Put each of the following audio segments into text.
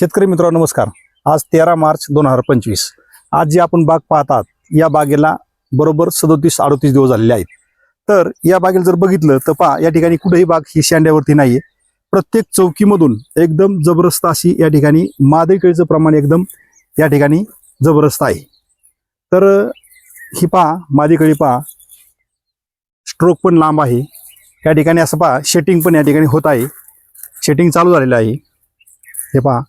शेतकरी मित्रांनो नमस्कार. आज तेरा मार्च दोन हजार पंचवीस. आज जी आपण बाग पाहतात या बागेला बरोबर सदोतीस अडोतीस दिवस झालेले आहेत. तर या बागेला जर बघितलं तर पहा या ठिकाणी कुठेही बाग ही शेंड्यावरती नाहीये. प्रत्येक चौकीमधून एकदम जबरदस्त अशी या ठिकाणी मादेकळीचं प्रमाण एकदम या ठिकाणी जबरदस्त आहे. तर ही पहा मादेकळी पहा. स्ट्रोक पण लांब आहे. या ठिकाणी असं पहा शेटिंग पण या ठिकाणी होत आहे. शेटिंग चालू झालेलं आहे. हे पहा.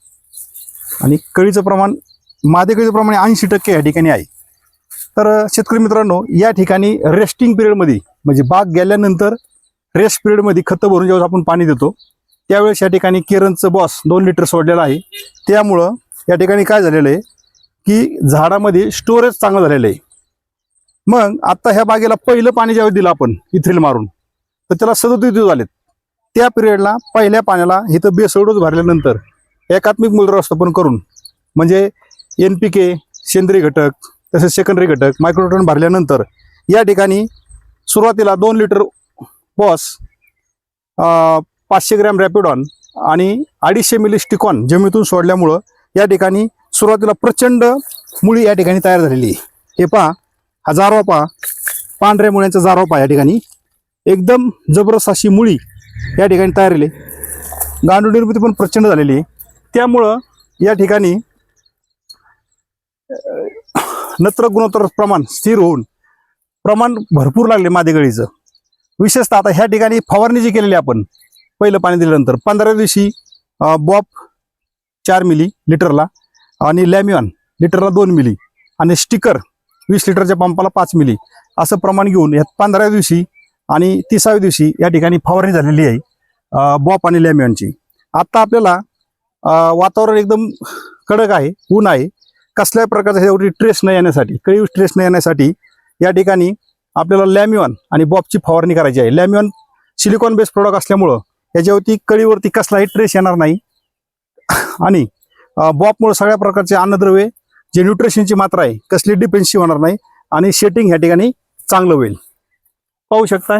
आणि कळीचं प्रमाण मादे कळीचं प्रमाण ऐंशी टक्के या ठिकाणी आहे. तर शेतकरी मित्रांनो या ठिकाणी रेस्टिंग पिरियडमध्ये म्हणजे बाग गेल्यानंतर रेस्ट पिरियडमध्ये खतं भरून ज्यावेळेस आपण पाणी देतो त्यावेळेस या ठिकाणी केरनचं बॉस दोन लिटर सोडलेलं आहे. त्यामुळं या ठिकाणी काय झालेलं आहे की झाडामध्ये स्टोरेज चांगलं झालेलं आहे. मग आत्ता ह्या बागेला पहिलं पाणी ज्यावेळी दिलं आपण इथ्रिल मारून तर त्याला सदोतीस दिवस झालेत. त्या पिरियडला पहिल्या पाण्याला इथं बेसोडोस भरल्यानंतर एकात्मिक मूलव्यवस्थापन करून म्हणजे एन पी के सेंद्रिय घटक तसेच सेकंडरी घटक मायक्रोटन भरल्यानंतर या ठिकाणी सुरुवातीला दोन लिटर बॉस पाचशे ग्रॅम रॅपिडॉन आणि अडीचशे मिली स्टिकॉन जमिनीतून सोडल्यामुळं या ठिकाणी सुरुवातीला प्रचंड मुळी या ठिकाणी तयार झालेली आहे. हे पहा हा जारवा पहा पांढऱ्या मुळ्यांचा जारवा पहा या ठिकाणी. एकदम जबरदस्त अशी मुळी या ठिकाणी तयार झाली गांडूळ निर्मिती पण प्रचंड झालेली आहे. त्यामुळं या ठिकाणी नत्र गुणोत्तर प्रमाण स्थिर होऊन प्रमाण भरपूर लागले मादेगळीचं. विशेषतः आता ह्या ठिकाणी फवारणी जी केलेली आपण पहिलं पाणी दिल्यानंतर पंधरा दिवशी बॉप चार मिली लिटरला आणि लॅमिऑन लिटरला दोन मिली आणि स्टिकर वीस लिटरच्या पंपाला पाच मिली असं प्रमाण घेऊन यात पंधराव्या दिवशी आणि तिसाव्या दिवशी या ठिकाणी फवारणी झालेली आहे बॉप आणि लॅमिऑनची आत्ता आपल्याला वातावरण एकदम कडक आहे ऊन आहे. कसल्याही प्रकारचा ह्याच्यावरती ट्रेस न येण्यासाठी कळीव ट्रेस न येण्यासाठी या ठिकाणी आपल्याला लॅमिऑन आणि बॉबची फवारणी करायची आहे. लॅमिऑन सिलिकॉन बेस्ड प्रोडक्ट असल्यामुळं याच्यावरती कळीवरती कसलाही ट्रेस येणार नाही. आणि बॉबमुळं सगळ्या प्रकारचे अन्नद्रव्ये जे न्यूट्रिशनची मात्रा आहे कसली डिपेन्सी होणार नाही आणि शेटिंग ह्या ठिकाणी चांगलं होईल. पाहू शकताय?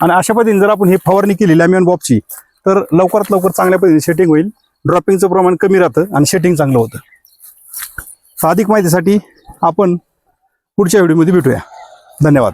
आणि अशा पद्धतीने जर आपण ही फवारणी केली लॅमिऑन बॉबची तर लवकरात लवकर चांगल्या पद्धतीने शेटिंग होईल. ड्रॉपिंगचं प्रमाण कमी राहतं आणि शेटिंग चांगलं होतं. अधिक माहितीसाठी आपण पुढच्या व्हिडिओमध्ये भेटूया. धन्यवाद.